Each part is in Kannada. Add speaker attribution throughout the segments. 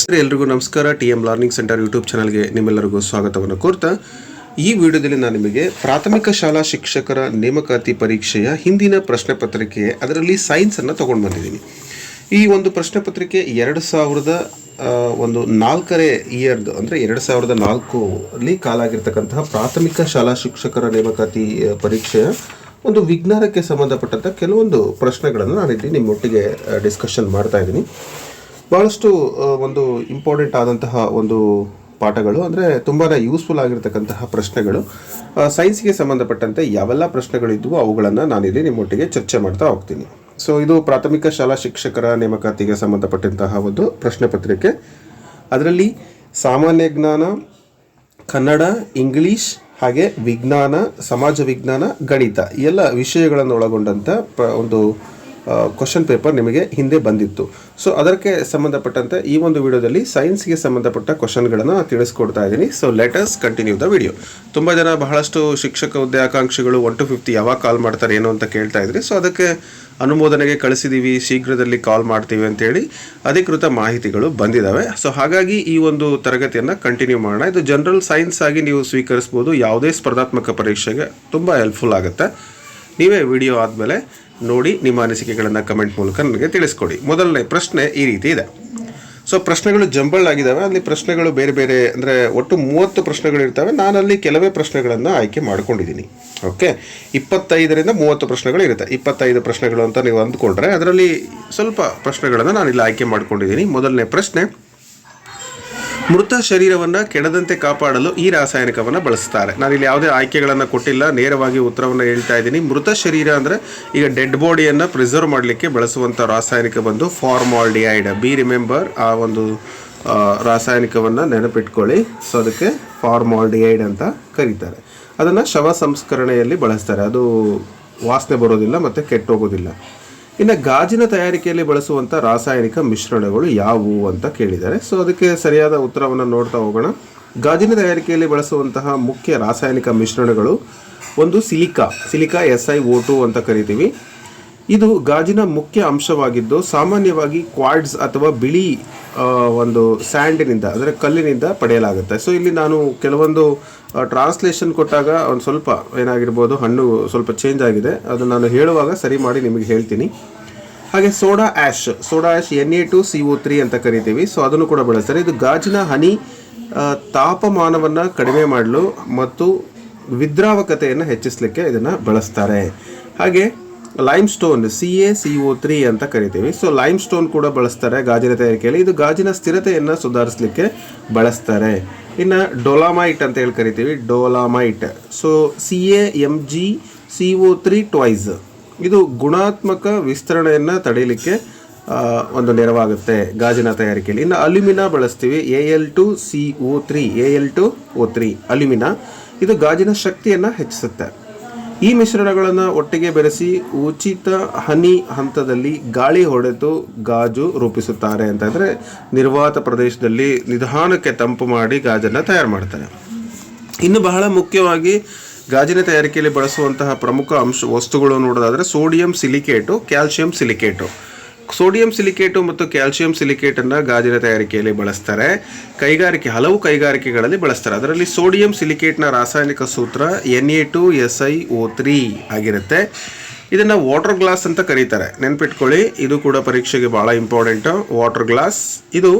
Speaker 1: ಸರ್ ಎಲ್ರಿಗೂ ನಮಸ್ಕಾರ. T M learning centre YouTube ಚಾನಲ್ಗೆ ನಿಮ್ಮೆಲ್ಲರಿಗೂ ಸ್ವಾಗತವನ್ನು ಕೋರ್ತಾ, ಈ ವಿಡಿಯೋದಲ್ಲಿ ನಾನು ನಿಮಗೆ ಪ್ರಾಥಮಿಕ ಶಾಲಾ ಶಿಕ್ಷಕರ ನೇಮಕಾತಿ ಪರೀಕ್ಷೆಯ ಹಿಂದಿನ ಪ್ರಶ್ನೆ ಪತ್ರಿಕೆ, ಅದರಲ್ಲಿ ಸೈನ್ಸನ್ನು ತೊಗೊಂಡು ಬಂದಿದ್ದೀನಿ ಈ ಒಂದು ಪ್ರಶ್ನೆ ಪತ್ರಿಕೆ ಎರಡು ಸಾವಿರದ ಒಂದು ನಾಲ್ಕನೇ ಇಯರ್ದು ಅಂದರೆ ಎರಡು ಸಾವಿರದ ನಾಲ್ಕು ಅಲ್ಲಿ ಕಾಲಾಗಿರ್ತಕ್ಕಂತಹ ಪ್ರಾಥಮಿಕ ಶಾಲಾ ಶಿಕ್ಷಕರ ನೇಮಕಾತಿ ಪರೀಕ್ಷೆಯ ಒಂದು ವಿಜ್ಞಾನಕ್ಕೆ ಸಂಬಂಧಪಟ್ಟಂಥ ಕೆಲವೊಂದು ಪ್ರಶ್ನೆಗಳನ್ನು ನಾನಿಲ್ಲಿ ನಿಮ್ಮೊಟ್ಟಿಗೆ ಡಿಸ್ಕಷನ್ ಮಾಡ್ತಾ ಇದ್ದೀನಿ. ಆ, ಒಂದು ಇಂಪಾರ್ಟೆಂಟ್ ಆದಂತಹ ಒಂದು ಪಾಠಗಳು. ಅಂದರೆ ತುಂಬಾ ಯೂಸ್ಫುಲ್ ಆಗಿರ್ತಕ್ಕಂತಹ ಪ್ರಶ್ನೆಗಳು. ಸೈನ್ಸ್ಗೆ ಸಂಬಂಧಪಟ್ಟಂತೆ ಯಾವೆಲ್ಲ ಪ್ರಶ್ನೆಗಳಿದ್ವು ಅವುಗಳನ್ನು ನಾನಿಲ್ಲಿ ನಿಮ್ಮೊಟ್ಟಿಗೆ ಚರ್ಚೆ ಮಾಡ್ತಾ ಹೋಗ್ತೀನಿ. ಸೊ ಇದು ಪ್ರಾಥಮಿಕ ಶಾಲಾ ಶಿಕ್ಷಕರ ನೇಮಕಾತಿಗೆ ಸಂಬಂಧಪಟ್ಟಂತಹ ಒಂದು ಪ್ರಶ್ನೆ ಪತ್ರಿಕೆ. ಅದರಲ್ಲಿ ಸಾಮಾನ್ಯ ಜ್ಞಾನ ಕನ್ನಡ ಇಂಗ್ಲೀಷ್ ಹಾಗೆ ವಿಜ್ಞಾನ ಸಮಾಜ ವಿಜ್ಞಾನ ಗಣಿತ ಎಲ್ಲ ವಿಷಯಗಳನ್ನು ಒಳಗೊಂಡಂಥ ಒಂದು ಕ್ವಶನ್ ಪೇಪರ್ ನಿಮಗೆ ಹಿಂದೆ ಬಂದಿತ್ತು. ಸೊ ಅದಕ್ಕೆ ಸಂಬಂಧಪಟ್ಟಂತೆ ಈ ಒಂದು ವಿಡಿಯೋದಲ್ಲಿ ಸೈನ್ಸ್ಗೆ ಸಂಬಂಧಪಟ್ಟ ಕ್ವಶನ್ಗಳನ್ನು ತಿಳಿಸ್ಕೊಡ್ತಾ ಇದ್ದೀನಿ. So let's continue the video ತುಂಬ ಜನ ಬಹಳಷ್ಟು ಶಿಕ್ಷಕ ಹುದ್ದೆ ಆಕಾಂಕ್ಷಿಗಳು ಒನ್ ಟು ಫಿಫ್ಟಿ ಯಾವಾಗ ಕಾಲ್ ಮಾಡ್ತಾರೆ, ಏನು ಅಂತ ಕೇಳ್ತಾ ಇದ್ರಿ. ಸೊ ಅದಕ್ಕೆ ಅನುಮೋದನೆಗೆ ಕಳಿಸಿದ್ದೀವಿ ಶೀಘ್ರದಲ್ಲಿ ಕಾಲ್ ಮಾಡ್ತೀವಿ ಅಂತೇಳಿ ಅಧಿಕೃತ ಮಾಹಿತಿಗಳು ಬಂದಿದ್ದಾವೆ ಸೊ ಹಾಗಾಗಿ ಈ ಒಂದು ತರಗತಿಯನ್ನು ಕಂಟಿನ್ಯೂ ಮಾಡೋಣ. ಇದು ಜನರಲ್ ಸೈನ್ಸ್ ಆಗಿ ನೀವು ಸ್ವೀಕರಿಸ್ಬೋದು. ಯಾವುದೇ ಸ್ಪರ್ಧಾತ್ಮಕ ಪರೀಕ್ಷೆಗೆ ತುಂಬ ಹೆಲ್ಪ್ಫುಲ್ ಆಗುತ್ತೆ. ನೀವೇ ವಿಡಿಯೋ ಆದಮೇಲೆ ನೋಡಿ ನಿಮ್ಮ ಅನಿಸಿಕೆಗಳನ್ನು ಕಮೆಂಟ್ ಮೂಲಕ ನನಗೆ ತಿಳಿಸ್ಕೊಡಿ. ಮೊದಲನೇ ಪ್ರಶ್ನೆ ಈ ರೀತಿ ಇದೆ. ಸೊ ಪ್ರಶ್ನೆಗಳು ಜಂಬಲ್ ಆಗಿದ್ದಾವೆ ಅಲ್ಲಿ ಪ್ರಶ್ನೆಗಳು ಬೇರೆ ಬೇರೆ ಅಂದರೆ ಒಟ್ಟು ಮೂವತ್ತು ಪ್ರಶ್ನೆಗಳು ಇರ್ತವೆ. ನಾನಲ್ಲಿ ಕೆಲವೇ ಪ್ರಶ್ನೆಗಳನ್ನು ಆಯ್ಕೆ ಮಾಡ್ಕೊಂಡಿದ್ದೀನಿ. ಓಕೆ ಇಪ್ಪತ್ತೈದರಿಂದ ಮೂವತ್ತು ಪ್ರಶ್ನೆಗಳು ಇರುತ್ತೆ. ಇಪ್ಪತ್ತೈದು ಪ್ರಶ್ನೆಗಳು ಅಂತ ನೀವು ಅಂದ್ಕೊಂಡ್ರೆ ಅದರಲ್ಲಿ ಸ್ವಲ್ಪ ಪ್ರಶ್ನೆಗಳನ್ನು ನಾನು ಇಲ್ಲಿ ಆಯ್ಕೆ ಮಾಡ್ಕೊಂಡಿದ್ದೀನಿ. ಮೊದಲನೇ ಪ್ರಶ್ನೆ ಮೃತ ಶರೀರವನ್ನು ಕೆಡದಂತೆ ಕಾಪಾಡಲು ಈ ರಾಸಾಯನಿಕವನ್ನು ಬಳಸ್ತಾರೆ. ನಾನಿಲ್ಲಿ ಯಾವುದೇ ಆಯ್ಕೆಗಳನ್ನು ಕೊಟ್ಟಿಲ್ಲ, ನೇರವಾಗಿ ಉತ್ತರವನ್ನು ಹೇಳ್ತಾ ಇದ್ದೀನಿ. ಮೃತ ಶರೀರ ಅಂದರೆ ಈಗ ಡೆಡ್ ಬಾಡಿಯನ್ನು ಪ್ರಿಸರ್ವ್ ಮಾಡಲಿಕ್ಕೆ ಬಳಸುವಂಥ ರಾಸಾಯನಿಕ ಬಂದು ಫಾರ್ಮಾಲ್ಡಿಹೈಡ್. ಬಿ ರಿಮೆಂಬರ್ ಆ ಒಂದು ರಾಸಾಯನಿಕವನ್ನು ನೆನಪಿಟ್ಕೊಳ್ಳಿ. ಸೊ ಅದಕ್ಕೆ ಫಾರ್ಮಾಲ್ಡಿಹೈಡ್ ಅಂತ ಕರೀತಾರೆ. ಅದನ್ನು ಶವ ಸಂಸ್ಕರಣೆಯಲ್ಲಿ ಬಳಸ್ತಾರೆ. ಅದು ವಾಸನೆ ಬರೋದಿಲ್ಲ ಮತ್ತು ಕೆಟ್ಟೋಗೋದಿಲ್ಲ. ಇನ್ನು ಗಾಜಿನ ತಯಾರಿಕೆಯಲ್ಲಿ ಬಳಸುವಂಥ ರಾಸಾಯನಿಕ ಮಿಶ್ರಣಗಳು ಯಾವುವು ಅಂತ ಕೇಳಿದ್ದಾರೆ. ಸೊ ಅದಕ್ಕೆ ಸರಿಯಾದ ಉತ್ತರವನ್ನು ನೋಡ್ತಾ ಹೋಗೋಣ. ಗಾಜಿನ ತಯಾರಿಕೆಯಲ್ಲಿ ಬಳಸುವಂತಹ ಮುಖ್ಯ ರಾಸಾಯನಿಕ ಮಿಶ್ರಣಗಳು ಒಂದು silica silica S I O ಅಂತ ಕರಿತೀವಿ. ಇದು ಗಾಜಿನ ಮುಖ್ಯ ಅಂಶವಾಗಿದ್ದು ಸಾಮಾನ್ಯವಾಗಿ ಕ್ವಾಡ್ಸ್ ಅಥವಾ ಬಿಳಿ ಒಂದು ಸ್ಯಾಂಡಿನಿಂದ, ಅಂದರೆ ಕಲ್ಲಿನಿಂದ ಪಡೆಯಲಾಗುತ್ತೆ. ಸೊ ಇಲ್ಲಿ ನಾನು ಕೆಲವೊಂದು ಟ್ರಾನ್ಸ್ಲೇಷನ್ ಕೊಟ್ಟಾಗ ಒಂದು ಸ್ವಲ್ಪ ಏನಾಗಿರ್ಬೋದು, ಹಣ್ಣು ಸ್ವಲ್ಪ ಚೇಂಜ್ ಆಗಿದೆ. ಅದು ನಾನು ಹೇಳುವಾಗ ಸರಿ ಮಾಡಿ ನಿಮಗೆ ಹೇಳ್ತೀನಿ. ಹಾಗೆ soda ash soda ash N A two C O three ಅಂತ ಕರಿತೀವಿ. ಸೊ ಅದನ್ನು ಕೂಡ ಬಳಸ್ತಾರೆ. ಇದು ಗಾಜಿನ ಹನಿ ತಾಪಮಾನವನ್ನು ಕಡಿಮೆ ಮಾಡಲು ಮತ್ತು ವಿದ್ರಾವಕತೆಯನ್ನು ಹೆಚ್ಚಿಸಲಿಕ್ಕೆ ಇದನ್ನು ಬಳಸ್ತಾರೆ. ಹಾಗೆ limestone C A C O three ಅಂತ ಕರಿತೀವಿ. ಸೊ ಲೈಮ್ ಸ್ಟೋನ್ ಕೂಡ ಬಳಸ್ತಾರೆ ಗಾಜಿನ ತಯಾರಿಕೆಯಲ್ಲಿ. ಇದು ಗಾಜಿನ ಸ್ಥಿರತೆಯನ್ನು ಸುಧಾರಿಸಲಿಕ್ಕೆ ಬಳಸ್ತಾರೆ. ಇನ್ನು ಡೊಲಾಮೈಟ್ ಅಂತ ಹೇಳಿ ಕರಿತೀವಿ. Dolomite. So C A M G C O three twice ಇದು ಗುಣಾತ್ಮಕ ವಿಸ್ತರಣೆಯನ್ನು ತಡೆಯಲಿಕ್ಕೆ ಒಂದು ನೆರವಾಗುತ್ತೆ ಗಾಜಿನ ತಯಾರಿಕೆಯಲ್ಲಿ. ಇನ್ನು ಅಲ್ಯೂಮಿನಾ ಬಳಸ್ತೀವಿ. A L two C O three A L two O three alumina. ಇದು ಗಾಜಿನ ಶಕ್ತಿಯನ್ನು ಹೆಚ್ಚಿಸುತ್ತೆ. ಈ ಮಿಶ್ರಣಗಳನ್ನು ಒಟ್ಟಿಗೆ ಬೆರೆಸಿ ಉಚಿತ ಹನಿ ಹಂತದಲ್ಲಿ ಗಾಳಿ ಹೊಡೆದು ಗಾಜು ರೂಪಿಸುತ್ತಾರೆ ಅಂತಂದರೆ ನಿರ್ವಾತ ಪ್ರದೇಶದಲ್ಲಿ ನಿಧಾನಕ್ಕೆ ತಂಪು ಮಾಡಿ ಗಾಜನ್ನು ತಯಾರು ಮಾಡ್ತಾರೆ. ಇನ್ನು ಬಹಳ ಮುಖ್ಯವಾಗಿ ಗಾಜಿನ ತಯಾರಿಕೆಯಲ್ಲಿ ಬಳಸುವಂತಹ ಪ್ರಮುಖ ಅಂಶ ವಸ್ತುಗಳು ನೋಡೋದಾದರೆ sodium silicate, calcium silicate. Sodium silicate ಮತ್ತು ಕ್ಯಾಲ್ಸಿಯಂ ಸಿಲಿಕೇಟನ್ನು ಗಾಜಿನ ತಯಾರಿಕೆಯಲ್ಲಿ ಬಳಸ್ತಾರೆ. ಕೈಗಾರಿಕೆ, ಹಲವು ಕೈಗಾರಿಕೆಗಳಲ್ಲಿ ಬಳಸ್ತಾರೆ. ಅದರಲ್ಲಿ ಸೋಡಿಯಂ ಸಿಲಿಕೇಟ್ನ ರಾಸಾಯನಿಕ ಸೂತ್ರ N A two S I O three ಆಗಿರುತ್ತೆ. ಇದನ್ನು ವಾಟರ್ ಗ್ಲಾಸ್ ಅಂತ ಕರೀತಾರೆ. ನೆನ್ಪಿಟ್ಕೊಳ್ಳಿ, ಇದು ಕೂಡ ಪರೀಕ್ಷೆಗೆ ಭಾಳ ಇಂಪಾರ್ಟೆಂಟು. ವಾಟರ್ ಗ್ಲಾಸ್, ಇದು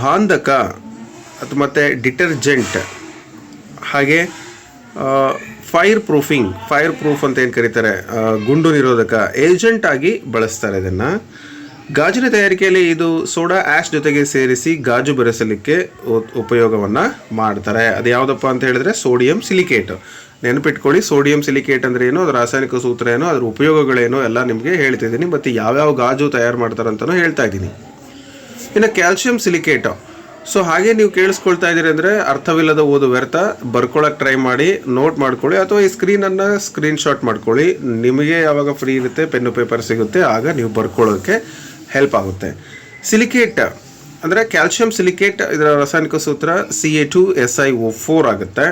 Speaker 1: ಬಾಂಧಕ ಅಥವಾ ಮತ್ತು ಡಿಟರ್ಜೆಂಟ್. ಹಾಗೆ ಫೈರ್ ಪ್ರೂಫಿಂಗ್ ಫೈರ್ ಪ್ರೂಫ್ ಅಂತ ಏನು ಕರೀತಾರೆ? ಗುಂಡು ನಿರೋಧಕ ಏಜೆಂಟ್ ಆಗಿ ಬಳಸ್ತಾರೆ ಇದನ್ನು. ಗಾಜಿನ ತಯಾರಿಕೆಯಲ್ಲಿ ಇದು ಸೋಡಾ ಆ್ಯಶ್ ಜೊತೆಗೆ ಸೇರಿಸಿ ಗಾಜು ಬೆರೆಸಲಿಕ್ಕೆ ಉಪಯೋಗವನ್ನು ಮಾಡ್ತಾರೆ. ಅದು ಯಾವುದಪ್ಪ ಅಂತ ಹೇಳಿದ್ರೆ ಸೋಡಿಯಂ ಸಿಲಿಕೇಟ್. ನೆನಪಿಟ್ಕೊಳ್ಳಿ, ಸೋಡಿಯಂ ಸಿಲಿಕೇಟ್ ಅಂದ್ರೆ ಏನು? ಅದರ ರಾಸಾಯನಿಕ ಸೂತ್ರ ಏನೋ? ಅದರ ಉಪಯೋಗಗಳೇನು? ಎಲ್ಲ ನಿಮಗೆ ಹೇಳ್ತಿದ್ದೀನಿ, ಮತ್ತು ಯಾವ್ಯಾವ ಗಾಜು ತಯಾರು ಮಾಡ್ತಾರೆ ಅಂತಲೂ ಹೇಳ್ತಾ ಇದ್ದೀನಿ. ಇನ್ನು ಕ್ಯಾಲ್ಸಿಯಂ ಸಿಲಿಕೇಟ್. ಸೊ ಹಾಗೆ ನೀವು ಕೇಳಿಸ್ಕೊಳ್ತಾ ಇದ್ದೀರಿ ಅಂದರೆ ಅರ್ಥವಿಲ್ಲದ ಓದು ವ್ಯರ್ಥ. ಬರ್ಕೊಳ್ಳೋಕೆ ಟ್ರೈ ಮಾಡಿ ನೋಟ್ ಮಾಡ್ಕೊಳ್ಳಿ, ಅಥವಾ ಈ ಸ್ಕ್ರೀನನ್ನು ಸ್ಕ್ರೀನ್ ಶಾಟ್ ಮಾಡ್ಕೊಳ್ಳಿ. ನಿಮಗೆ ಯಾವಾಗ ಫ್ರೀ ಇರುತ್ತೆ ಪೆನ್ನು ಪೇಪರ್ ಸಿಗುತ್ತೆ, ಆಗ ನೀವು ಬರ್ಕೊಳ್ಳೋಕ್ಕೆ ಹೆಲ್ಪ್ ಆಗುತ್ತೆ. ಸಿಲಿಕೇಟ್ ಅಂದರೆ ಕ್ಯಾಲ್ಸಿಯಂ ಸಿಲಿಕೇಟ್ ಇದರ ರಾಸಾಯನಿಕ ಸೂತ್ರ C A two S I O four ಆಗುತ್ತೆ.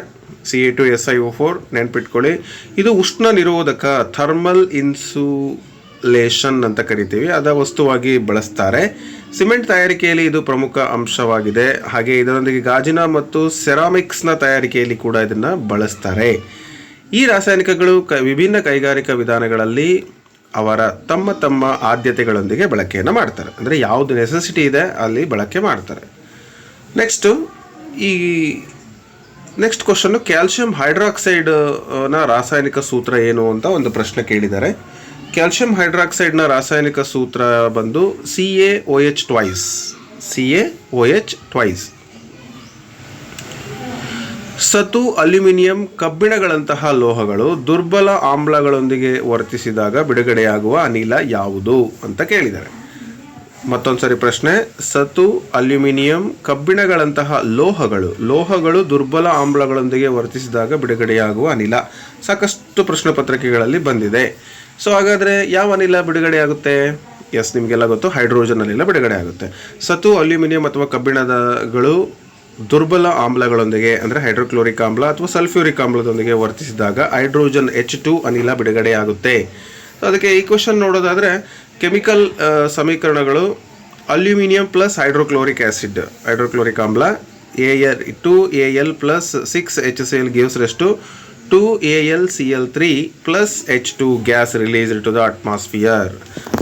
Speaker 1: C A two S I O four ನೆನ್ಪಿಟ್ಕೊಳ್ಳಿ. ಇದು ಉಷ್ಣ ನಿರೋಧಕ ಥರ್ಮಲ್ ಇನ್ಸು ಇನ್ಸುಲೇಷನ್ ಅಂತ ಕರಿತೀವಿ, ಅದ ವಸ್ತುವಾಗಿ ಬಳಸ್ತಾರೆ. ಸಿಮೆಂಟ್ ತಯಾರಿಕೆಯಲ್ಲಿ ಇದು ಪ್ರಮುಖ ಅಂಶವಾಗಿದೆ. ಹಾಗೆ ಇದರೊಂದಿಗೆ ಗಾಜಿನ ಮತ್ತು ಸೆರಾಮಿಕ್ಸ್ನ ತಯಾರಿಕೆಯಲ್ಲಿ ಕೂಡ ಇದನ್ನು ಬಳಸ್ತಾರೆ. ಈ ರಾಸಾಯನಿಕಗಳು ಕ, ವಿಭಿನ್ನ ಕೈಗಾರಿಕಾ ವಿಧಾನಗಳಲ್ಲಿ ಅವರ ತಮ್ಮ ತಮ್ಮ ಆದ್ಯತೆಗಳೊಂದಿಗೆ ಬಳಕೆಯನ್ನು ಮಾಡ್ತಾರೆ. ಅಂದರೆ ಯಾವುದು ನೆಸೆಸಿಟಿ ಇದೆ, ಅಲ್ಲಿ ಬಳಕೆ ಮಾಡ್ತಾರೆ. ನೆಕ್ಸ್ಟು ಈ ನೆಕ್ಸ್ಟ್ ಕ್ವಶನ್ನು ಕ್ಯಾಲ್ಶಿಯಂ ಹೈಡ್ರಾಕ್ಸೈಡ್ನ ರಾಸಾಯನಿಕ ಸೂತ್ರ ಏನು ಅಂತ ಒಂದು ಪ್ರಶ್ನೆ ಕೇಳಿದ್ದಾರೆ. ಕ್ಯಾಲ್ಶಿಯಂ ಹೈಡ್ರಾಕ್ಸೈಡ್ನ ರಾಸಾಯನಿಕ ಸೂತ್ರ ಬಂದು C A O H twice C A O H twice ಸತು ಅಲ್ಯೂಮಿನಿಯಂ ಕಬ್ಬಿಣಗಳಂತಹ ಲೋಹಗಳು ದುರ್ಬಲ ಆಮ್ಲಗಳೊಂದಿಗೆ ವರ್ತಿಸಿದಾಗ ಬಿಡುಗಡೆಯಾಗುವ ಅನಿಲ ಯಾವುದು ಅಂತ ಕೇಳಿದ್ದಾರೆ. ಮತ್ತೊಂದು ಸರಿ ಪ್ರಶ್ನೆ, ಸತು ಅಲ್ಯೂಮಿನಿಯಂ ಕಬ್ಬಿಣಗಳಂತಹ ಲೋಹಗಳು ಲೋಹಗಳು ದುರ್ಬಲ ಆಮ್ಲಗಳೊಂದಿಗೆ ವರ್ತಿಸಿದಾಗ ಬಿಡುಗಡೆಯಾಗುವ ಅನಿಲ ಸಾಕಷ್ಟು ಪ್ರಶ್ನೆ ಪತ್ರಿಕೆಗಳಲ್ಲಿ ಬಂದಿದೆ. ಸೊ ಹಾಗಾದರೆ ಯಾವ ಅನಿಲ ಬಿಡುಗಡೆ ಆಗುತ್ತೆ? ಎಸ್ ನಿಮಗೆಲ್ಲ ಗೊತ್ತು ಹೈಡ್ರೋಜನ್ ಅನಿಲ ಬಿಡುಗಡೆ ಆಗುತ್ತೆ. ಸತು, ಅಲ್ಯೂಮಿನಿಯಂ ಅಥವಾ ಕಬ್ಬಿಣದಗಳು ದುರ್ಬಲ ಆಮ್ಲಗಳೊಂದಿಗೆ, ಅಂದರೆ ಹೈಡ್ರೋಕ್ಲೋರಿಕ್ ಆಮ್ಲ ಅಥವಾ ಸಲ್ಫ್ಯೂರಿಕ್ ಆಮ್ಲದೊಂದಿಗೆ ವರ್ತಿಸಿದಾಗ ಹೈಡ್ರೋಜನ್ ಎಚ್ ಟು ಅನಿಲ ಬಿಡುಗಡೆಯಾಗುತ್ತೆ ಸೊ ಅದಕ್ಕೆ ಈ ಕ್ವಶನ್ ನೋಡೋದಾದರೆ ಕೆಮಿಕಲ್ ಸಮೀಕರಣಗಳು aluminium plus hydrochloric acid hydrochloric ಆಮ್ಲ A L two A L plus six H C L gives rest two A L C L three plus H two gas released to the atmosphere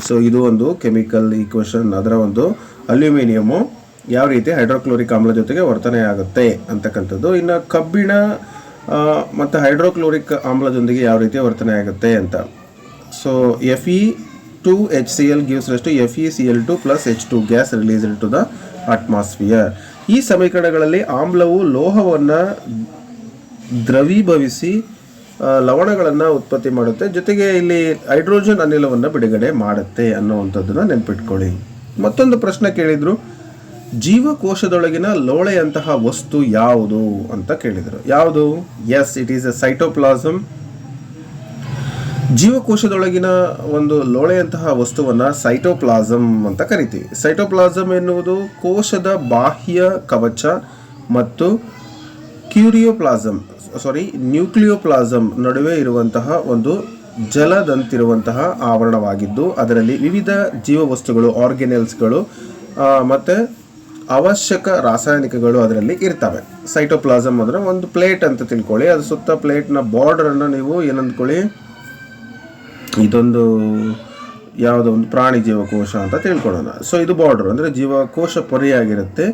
Speaker 1: so ಇದು ಒಂದು ಕೆಮಿಕಲ್ ಈಕ್ವೇಷನ್ ಅದರ ಒಂದು ಅಲ್ಯೂಮಿನಿಯಮು ಯಾವ ರೀತಿ ಹೈಡ್ರೋಕ್ಲೋರಿಕ್ ಆಮ್ಲ ಜೊತೆಗೆ ವರ್ತನೆ ಆಗುತ್ತೆ ಅಂತಕ್ಕಂಥದ್ದು. ಇನ್ನು ಕಬ್ಬಿಣ ಮತ್ತು ಹೈಡ್ರೋಕ್ಲೋರಿಕ್ ಆಮ್ಲದೊಂದಿಗೆ ಯಾವ ರೀತಿ ವರ್ತನೆ ಆಗುತ್ತೆ ಅಂತ. So F E two H C L gives rest F E C L two plus H two gas release to the atmosphere ಈ ಸಮೀಕರಣಗಳಲ್ಲಿ ಆಮ್ಲವು ಲೋಹವನ್ನು ದ್ರವೀಭವಿಸಿ ಲವಣಗಳನ್ನು ಉತ್ಪತ್ತಿ ಮಾಡುತ್ತೆ. ಜೊತೆಗೆ ಇಲ್ಲಿ ಹೈಡ್ರೋಜನ್ ಅನಿಲವನ್ನು ಬಿಡುಗಡೆ ಮಾಡುತ್ತೆ ಅನ್ನೋವಂಥದ್ದನ್ನು ನೆನ್ಪಿಟ್ಕೊಳ್ಳಿ. ಮತ್ತೊಂದು ಪ್ರಶ್ನೆ ಕೇಳಿದರು, ಜೀವಕೋಶದೊಳಗಿನ ಲೋಳೆಯಂತಹ ವಸ್ತು ಯಾವುದು ಅಂತ ಕೇಳಿದರು. ಯಾವುದು? Yes it is a cytoplasm ಜೀವಕೋಶದೊಳಗಿನ ಒಂದು ಲೋಳೆಯಂತಹ ವಸ್ತುವನ್ನು ಸೈಟೋಪ್ಲಾಸಮ್ ಅಂತ ಕರಿತೀವಿ. ಸೈಟೋಪ್ಲಾಸಮ್ ಎನ್ನುವುದು ಕೋಶದ ಬಾಹ್ಯ ಕವಚ ಮತ್ತು ಕ್ಯೂರಿಯೋಪ್ಲಾಸಮ್ ಸಾರಿ ನ್ಯೂಕ್ಲಿಯೋಪ್ಲಾಸಮ್ ನಡುವೆ ಇರುವಂತಹ ಒಂದು ಜಲದಂತಿರುವಂತಹ ಆವರಣವಾಗಿದ್ದು, ಅದರಲ್ಲಿ ವಿವಿಧ ಜೀವವಸ್ತುಗಳು, ಆರ್ಗೆನೆಲ್ಸ್ಗಳು ಮತ್ತು ಅವಶ್ಯಕ ರಾಸಾಯನಿಕಗಳು ಅದರಲ್ಲಿ ಇರ್ತವೆ. ಸೈಟೋಪ್ಲಾಸಮ್ ಅಂದರೆ ಒಂದು ಪ್ಲೇಟ್ ಅಂತ ತಿಳ್ಕೊಳ್ಳಿ. ಅದು ಸುತ್ತ ಪ್ಲೇಟ್ನ ಬಾರ್ಡರನ್ನು ನೀವು ಏನಂದ್ಕೊಳ್ಳಿ? ಇದೊಂದು ಯಾವುದೋ ಒಂದು ಪ್ರಾಣಿ ಜೀವಕೋಶ ಅಂತ ತಿಳ್ಕೊಳ್ಳೋಣ. ಸೊ ಇದು ಬಾರ್ಡರ್ ಅಂದರೆ ಜೀವಕೋಶ ಪೊರೆಯಾಗಿರುತ್ತೆ.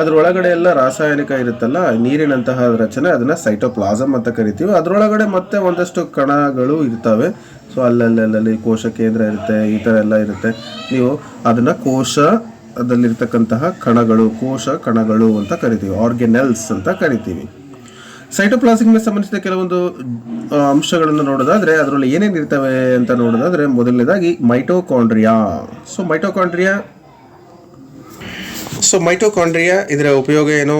Speaker 1: ಅದರೊಳಗಡೆ ಎಲ್ಲ ರಾಸಾಯನಿಕ ಇರುತ್ತಲ್ಲ, ನೀರಿನಂತಹ ರಚನೆ, ಅದನ್ನು ಸೈಟೋಪ್ಲಾಸಮ್ ಅಂತ ಕರಿತೀವಿ. ಅದರೊಳಗಡೆ ಮತ್ತೆ ಒಂದಷ್ಟು ಕಣಗಳು ಇರ್ತವೆ. ಸೊ ಅಲ್ಲಲ್ಲಲ್ಲಿ ಕೋಶ ಕೇಂದ್ರ ಇರುತ್ತೆ, ಈ ಥರ ಎಲ್ಲ ಇರುತ್ತೆ. ನೀವು ಅದನ್ನು ಕೋಶ ಅದರಲ್ಲಿರ್ತಕ್ಕಂತಹ ಕಣಗಳು, ಕೋಶ ಕಣಗಳು ಅಂತ ಕರಿತೀವಿ. ಆರ್ಗೆನೆಲ್ಸ್ ಅಂತ ಕರಿತೀವಿ. ಸೈಟೋಪ್ಲಾಸ್ಮಿಗೆ ಸಂಬಂಧಿಸಿದ ಕೆಲವೊಂದು ಅಂಶಗಳನ್ನು ನೋಡೋದಾದ್ರೆ, ಅದರಲ್ಲಿ ಏನೇನು ಇರ್ತವೆ ಅಂತ ನೋಡೋದಾದ್ರೆ, ಮೊದಲನೇದಾಗಿ mitochondria. So mitochondria? So mitochondria ಇದರ ಉಪಯೋಗ ಏನು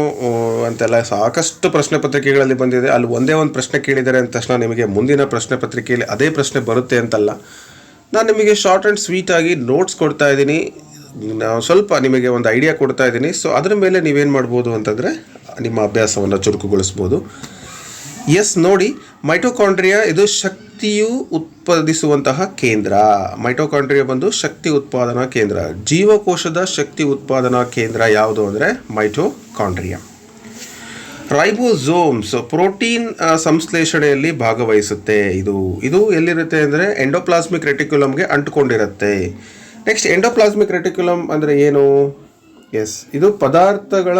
Speaker 1: ಅಂತೆಲ್ಲ ಸಾಕಷ್ಟು ಪ್ರಶ್ನೆ ಪತ್ರಿಕೆಗಳಲ್ಲಿ ಬಂದಿದೆ. ಅಲ್ಲಿ ಒಂದೇ ಒಂದು ಪ್ರಶ್ನೆ ಕೇಳಿದರೆ ಅಂದ ತಕ್ಷಣ ನಿಮಗೆ ಮುಂದಿನ ಪ್ರಶ್ನೆ ಪತ್ರಿಕೆಯಲ್ಲಿ ಅದೇ ಪ್ರಶ್ನೆ ಬರುತ್ತೆ ಅಂತಲ್ಲ. ನಾನು ನಿಮಗೆ ಶಾರ್ಟ್ ಆ್ಯಂಡ್ ಸ್ವೀಟಾಗಿ ನೋಟ್ಸ್ ಕೊಡ್ತಾ ಇದ್ದೀನಿ. ನಾವು ಸ್ವಲ್ಪ ನಿಮಗೆ ಒಂದು ಐಡಿಯಾ ಕೊಡ್ತಾ ಇದ್ದೀನಿ. ಸೊ ಅದರ ಮೇಲೆ ನೀವೇನು ಮಾಡ್ಬೋದು ಅಂತಂದರೆ, ನಿಮ್ಮ ಅಭ್ಯಾಸವನ್ನು ಚುರುಕುಗೊಳಿಸ್ಬೋದು. ಎಸ್ ನೋಡಿ ಮೈಟೋಕಾಂಡ್ರಿಯಾ ಇದು ಶಕ್ತಿಯು ಉತ್ಪಾದಿಸುವಂತಹ ಕೇಂದ್ರ. ಮೈಟೋಕಾಂಡ್ರಿಯಾ ಬಂದು ಶಕ್ತಿ ಉತ್ಪಾದನಾ ಕೇಂದ್ರ. ಜೀವಕೋಶದ ಶಕ್ತಿ ಉತ್ಪಾದನಾ ಕೇಂದ್ರ ಯಾವುದು ಅಂದರೆ ಮೈಟೋಕಾಂಡ್ರಿಯಾ ರೈಬೋಝೋಮ್ಸ್ ಪ್ರೋಟೀನ್ ಸಂಶ್ಲೇಷಣೆಯಲ್ಲಿ ಭಾಗವಹಿಸುತ್ತೆ. ಇದು ಇದು ಎಲ್ಲಿರುತ್ತೆ ಅಂದರೆ ಎಂಡೋಪ್ಲಾಸ್ಮಿಕ್ ರೆಟಿಕ್ಯುಲಮ್ಗೆ ಅಂಟ್ಕೊಂಡಿರುತ್ತೆ. ನೆಕ್ಸ್ಟ್ ಎಂಡೋಪ್ಲಾಸ್ಮಿಕ್ ರೆಟಿಕ್ಯುಲಮ್ ಅಂದರೆ ಏನು? ಎಸ್ ಇದು ಪದಾರ್ಥಗಳ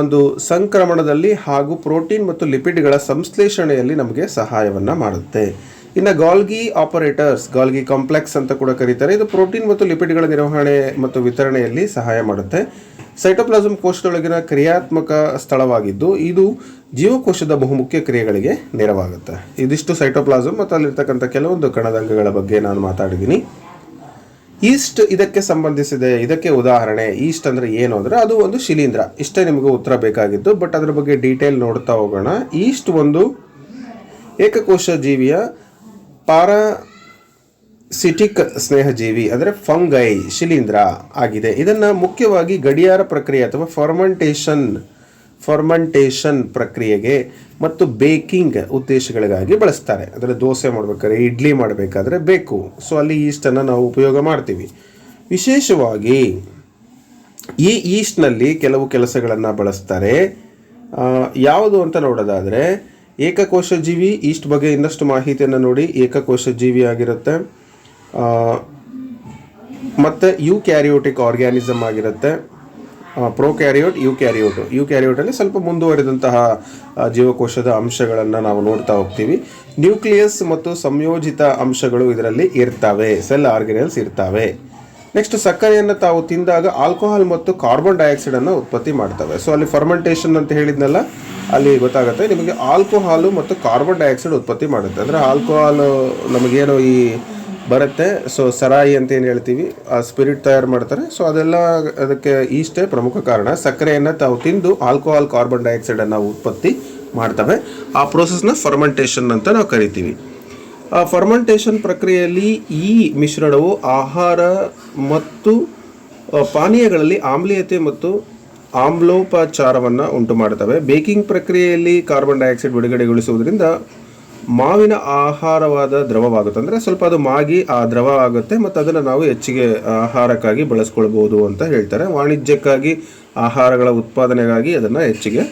Speaker 1: ಒಂದು ಸಂಕ್ರಮಣದಲ್ಲಿ ಹಾಗೂ ಪ್ರೋಟೀನ್ ಮತ್ತು ಲಿಪಿಡ್ಗಳ ಸಂಶ್ಲೇಷಣೆಯಲ್ಲಿ ನಮಗೆ ಸಹಾಯವನ್ನು ಮಾಡುತ್ತೆ. ಇನ್ನು ಗಾಲ್ಗಿ ಆಪರೇಟರ್ಸ್, ಗಾಲ್ಗಿ ಕಾಂಪ್ಲೆಕ್ಸ್ ಅಂತ ಕೂಡ ಕರೀತಾರೆ. ಇದು ಪ್ರೋಟೀನ್ ಮತ್ತು ಲಿಪಿಡ್ಗಳ ನಿರ್ವಹಣೆ ಮತ್ತು ವಿತರಣೆಯಲ್ಲಿ ಸಹಾಯ ಮಾಡುತ್ತೆ. ಸೈಟೋಪ್ಲಾಸಮ್ ಕೋಶದೊಳಗಿನ ಕ್ರಿಯಾತ್ಮಕ ಸ್ಥಳವಾಗಿದ್ದು, ಇದು ಜೀವಕೋಶದ ಬಹುಮುಖ್ಯ ಕ್ರಿಯೆಗಳಿಗೆ ನೆರವಾಗುತ್ತೆ. ಇದಿಷ್ಟು ಸೈಟೋಪ್ಲಾಸಮ್ ಮತ್ತು ಅಲ್ಲಿರ್ತಕ್ಕಂಥ ಕೆಲವೊಂದು ಕಣದಂಗಗಳ ಬಗ್ಗೆ ನಾನು ಮಾತಾಡಿದ್ದೀನಿ. ಈಸ್ಟ್ ಇದಕ್ಕೆ ಸಂಬಂಧಿಸಿದೆ, ಇದಕ್ಕೆ ಉದಾಹರಣೆ, ಈಸ್ಟ್ ಅಂದ್ರೆ ಏನು ಅಂದ್ರೆ ಅದು ಒಂದು ಶಿಲೀಂಧ್ರ. ಇಷ್ಟೇ ನಿಮಗೆ ಉತ್ತರ ಬೇಕಾಗಿದ್ದು, ಬಟ್ ಅದ್ರ ಬಗ್ಗೆ ಡೀಟೇಲ್ ನೋಡ್ತಾ ಹೋಗೋಣ. ಈಸ್ಟ್ ಒಂದು ಏಕಕೋಶ ಜೀವಿಯ ಪಾರಾಸಿಟಿಕ್ ಸ್ನೇಹಜೀವಿ, ಅಂದರೆ ಫಂಗೈ, ಶಿಲೀಂಧ್ರ ಆಗಿದೆ. ಇದನ್ನು ಮುಖ್ಯವಾಗಿ ಗಡಿಯಾರ ಪ್ರಕ್ರಿಯೆ ಅಥವಾ ಫರ್ಮೆಂಟೇಷನ್ ಫರ್ಮೆಂಟೇಷನ್ ಪ್ರಕ್ರಿಯೆಗೆ ಮತ್ತು ಬೇಕಿಂಗ್ ಉದ್ದೇಶಗಳಿಗಾಗಿ ಬಳಸ್ತಾರೆ. ಅಂದರೆ ದೋಸೆ ಮಾಡಬೇಕಾದ್ರೆ, ಇಡ್ಲಿ ಮಾಡಬೇಕಾದ್ರೆ ಬೇಕು. ಸೊ ಅಲ್ಲಿ ಈಸ್ಟನ್ನು ನಾವು ಉಪಯೋಗ ಮಾಡ್ತೀವಿ. ವಿಶೇಷವಾಗಿ, ಈ ಈಸ್ಟ್ನಲ್ಲಿ ಕೆಲವು ಕೆಲಸಗಳನ್ನು ಬಳಸ್ತಾರೆ. ಯಾವುದು ಅಂತ ನೋಡೋದಾದರೆ ಏಕಕೋಶ ಜೀವಿ ಈಸ್ಟ್ ಬಗ್ಗೆ ಇನ್ನಷ್ಟು ಮಾಹಿತಿಯನ್ನು ನೋಡಿ ಏಕಕೋಶ ಜೀವಿ ಆಗಿರುತ್ತೆ ಮತ್ತು ಯು ಕ್ಯಾರಿಯೋಟಿಕ್ ಆರ್ಗ್ಯಾನಿಸಮ್ ಆಗಿರುತ್ತೆ. ಪ್ರೋ ಕ್ಯಾರಿಯೋಟ್ ಯು ಕ್ಯಾರಿಯೋಟ್ ಯು ಕ್ಯಾರಿಯೋಟಲ್ಲಿ ಸ್ವಲ್ಪ ಮುಂದುವರಿದಂತಹ ಜೀವಕೋಶದ ಅಂಶಗಳನ್ನು ನಾವು ನೋಡ್ತಾ ಹೋಗ್ತೀವಿ. ನ್ಯೂಕ್ಲಿಯಸ್ ಮತ್ತು ಸಂಯೋಜಿತ ಅಂಶಗಳು ಇದರಲ್ಲಿ ಇರ್ತವೆ. ಸೆಲ್ ಆರ್ಗನಲ್ಸ್ ಇರ್ತವೆ. ನೆಕ್ಸ್ಟ್ ಸಕ್ಕರೆಯನ್ನು ತಾವು ತಿಂದಾಗ ಆಲ್ಕೋಹಾಲ್ ಮತ್ತು ಕಾರ್ಬನ್ ಡೈಆಕ್ಸೈಡನ್ನು ಉತ್ಪತ್ತಿ ಮಾಡ್ತವೆ. ಸೊ ಅಲ್ಲಿ ಫರ್ಮೆಂಟೇಷನ್ ಅಂತ ಹೇಳಿದ್ನಲ್ಲ, ಅಲ್ಲಿ ಗೊತ್ತಾಗುತ್ತೆ. ನಿಮಗೆ ಆಲ್ಕೋಹಾಲು ಮತ್ತು ಕಾರ್ಬನ್ ಡೈಆಕ್ಸೈಡ್ ಉತ್ಪತ್ತಿ ಮಾಡುತ್ತೆ. ಅಂದರೆ ಆಲ್ಕೋಹಾಲು ನಮಗೇನು ಈ ಬರುತ್ತೆ. ಸೊ ಸರಾಯಿ ಅಂತ ಏನು ಹೇಳ್ತೀವಿ. ಆ ಸ್ಪಿರಿಟ್ ತಯಾರು ಮಾಡ್ತಾರೆ. ಸೊ ಅದೆಲ್ಲ ಅದಕ್ಕೆ ಇಷ್ಟೇ ಪ್ರಮುಖ ಕಾರಣ. ಸಕ್ಕರೆಯನ್ನು ತಾವು ತಿಂದು ಆಲ್ಕೋಹಾಲ್ ಕಾರ್ಬನ್ ಡೈಆಕ್ಸೈಡನ್ನು ಉತ್ಪತ್ತಿ ಮಾಡ್ತವೆ. ಆ ಪ್ರೋಸೆಸ್ನ ಫರ್ಮೆಂಟೇಷನ್ ಅಂತ ನಾವು ಕರಿತೀವಿ. ಆ ಫರ್ಮೆಂಟೇಷನ್ ಪ್ರಕ್ರಿಯೆಯಲ್ಲಿ ಈ ಮಿಶ್ರಣವು ಆಹಾರ ಮತ್ತು ಪಾನೀಯಗಳಲ್ಲಿ ಆಮ್ಲೀಯತೆ ಮತ್ತು ಆಮ್ಲೋಪಚಾರವನ್ನು ಉಂಟು ಮಾಡ್ತವೆ ಬೇಕಿಂಗ್ ಪ್ರಕ್ರಿಯೆಯಲ್ಲಿ ಕಾರ್ಬನ್ ಡೈಆಕ್ಸೈಡ್ ಬಿಡುಗಡೆಗೊಳಿಸುವುದರಿಂದ ಮಾವಿನ ಆಹಾರವಾದ ದ್ರವವಾಗುತ್ತೆ. ಅಂದರೆ ಸ್ವಲ್ಪ ಅದು ಮಾಗಿ ಆ ದ್ರವ ಆಗುತ್ತೆ, ಮತ್ತು ಅದನ್ನು ನಾವು ಹೆಚ್ಚಿಗೆ ಆಹಾರಕ್ಕಾಗಿ ಬಳಸ್ಕೊಳ್ಬೋದು ಅಂತ ಹೇಳ್ತಾರೆ. ವಾಣಿಜ್ಯಕ್ಕಾಗಿ, ಆಹಾರಗಳ ಉತ್ಪಾದನೆಗಾಗಿ ಅದನ್ನು ಹೆಚ್ಚಿಗೆ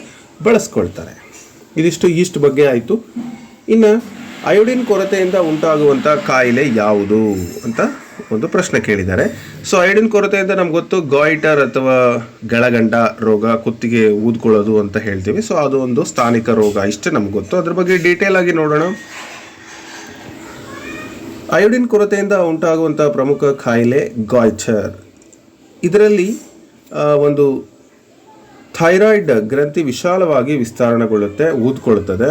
Speaker 1: ಬಳಸ್ಕೊಳ್ತಾರೆ. ಇದಿಷ್ಟು ಈಸ್ಟ್ ಬಗ್ಗೆ ಆಯಿತು. ಇನ್ನು, ಅಯೋಡಿನ್ ಕೊರತೆಯಿಂದ ಉಂಟಾಗುವಂಥ ಕಾಯಿಲೆ ಯಾವುದು ಅಂತ ಒಂದು ಪ್ರಶ್ನೆ ಕೇಳಿದ್ದಾರೆ. ಸೊ ಅಯೋಡಿನ್ ಕೊರತೆಯಿಂದ ನಮ್ಗೆ ಗೊತ್ತು. ಗಾಯಿಟರ್ ಅಥವಾ ಗಳಗಂಡ ರೋಗ, ಕುತ್ತಿಗೆ ಊದ್ಕೊಳ್ಳೋದು ಅಂತ ಹೇಳ್ತೀವಿ. ಸೊ ಅದು ಒಂದು ಸ್ಥಾನಿಕ ರೋಗ ಇಷ್ಟೇ ನಮ್ಗೆ ಗೊತ್ತು. ಅದ್ರ ಬಗ್ಗೆ ಡೀಟೇಲ್ ಆಗಿ ನೋಡೋಣ. ಅಯೋಡಿನ್ ಕೊರತೆಯಿಂದ ಉಂಟಾಗುವಂಥ ಪ್ರಮುಖ ಕಾಯಿಲೆ ಗಾಯ್ಚರ್. ಇದರಲ್ಲಿ ಒಂದು ಥೈರಾಯ್ಡ್ ಗ್ರಂಥಿ ವಿಶಾಲವಾಗಿ ವಿಸ್ತರಣೆಗೊಳ್ಳುತ್ತೆ, ಊದ್ಕೊಳ್ಳುತ್ತದೆ.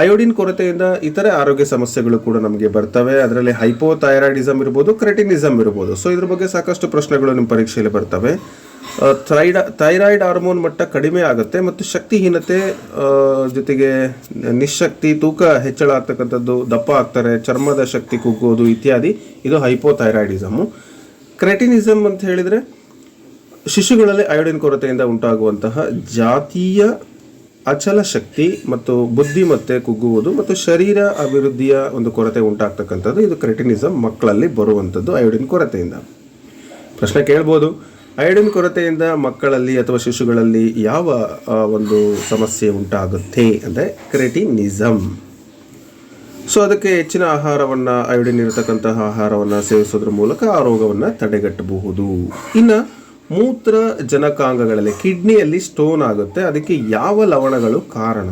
Speaker 1: ಅಯೋಡಿನ್ ಕೊರತೆಯಿಂದ ಇತರೆ ಆರೋಗ್ಯ ಸಮಸ್ಯೆಗಳು ಕೂಡ ನಮಗೆ ಬರ್ತವೆ. ಅದರಲ್ಲಿ ಹೈಪೋಥೈರಾಯ್ಡಿಸಮ್ ಇರ್ಬೋದು ಕ್ರೆಟಿನಿಸಮ್ ಇರ್ಬೋದು. ಸೊ ಇದ್ರ ಬಗ್ಗೆ ಸಾಕಷ್ಟು ಪ್ರಶ್ನೆಗಳು ನಿಮ್ಮ ಪರೀಕ್ಷೆಯಲ್ಲಿ ಬರ್ತವೆ. ಥೈಡ, ಥೈರಾಯ್ಡ್ ಹಾರ್ಮೋನ್ ಮಟ್ಟ ಕಡಿಮೆ ಆಗುತ್ತೆ ಮತ್ತು ಶಕ್ತಿಹೀನತೆ ಜೊತೆಗೆ ನಿಶಕ್ತಿ, ತೂಕ ಹೆಚ್ಚಳ ಆಗ್ತಕ್ಕಂಥದ್ದು, ದಪ್ಪ ಆಗ್ತಾರೆ, ಚರ್ಮದ ಶಕ್ತಿ ಕುಗ್ಗೋದು ಇತ್ಯಾದಿ, ಇದು ಹೈಪೋಥೈರಾಯ್ಡಿಸಮು ಕ್ರೆಟಿನಿಸಮ್ ಅಂತ ಹೇಳಿದರೆ ಶಿಶುಗಳಲ್ಲಿ ಅಯೋಡಿನ್ ಕೊರತೆಯಿಂದ ಉಂಟಾಗುವಂತಹ ಜಾತೀಯ ಅಚಲ ಶಕ್ತಿ ಮತ್ತು ಬುದ್ಧಿಮತ್ತೆ ಕುಗ್ಗುವುದು ಮತ್ತು ಶರೀರ ಅಭಿವೃದ್ಧಿಯ ಒಂದು ಕೊರತೆ ಉಂಟಾಗ್ತಕ್ಕಂಥದ್ದು. ಇದು ಕ್ರೆಟಿನಿಸಮ್ ಮಕ್ಕಳಲ್ಲಿ ಬರುವಂಥದ್ದು ಅಯೋಡಿನ್ ಕೊರತೆಯಿಂದ. ಪ್ರಶ್ನೆ ಕೇಳ್ಬೋದು. ಅಯೋಡಿನ್ ಕೊರತೆಯಿಂದ ಮಕ್ಕಳಲ್ಲಿ ಅಥವಾ ಶಿಶುಗಳಲ್ಲಿ ಯಾವ ಒಂದು ಸಮಸ್ಯೆ ಉಂಟಾಗುತ್ತೆ ಅಂದರೆ ಕ್ರೆಟಿನಿಸಮ್ ಸೊ, ಅದಕ್ಕೆ ಹೆಚ್ಚಿನ ಆಹಾರವನ್ನು ಅಯೋಡಿನ್ ಇರತಕ್ಕಂತಹ ಆಹಾರವನ್ನು ಸೇವಿಸೋದ್ರ ಮೂಲಕ ಆ ರೋಗವನ್ನು ತಡೆಗಟ್ಟಬಹುದು. ಇನ್ನು ಮೂತ್ರ ಜನಕಾಂಗಗಳಲ್ಲಿ ಕಿಡ್ನಿಯಲ್ಲಿ ಸ್ಟೋನ್ ಆಗುತ್ತೆ. ಅದಕ್ಕೆ ಯಾವ ಲವಣಗಳು ಕಾರಣ?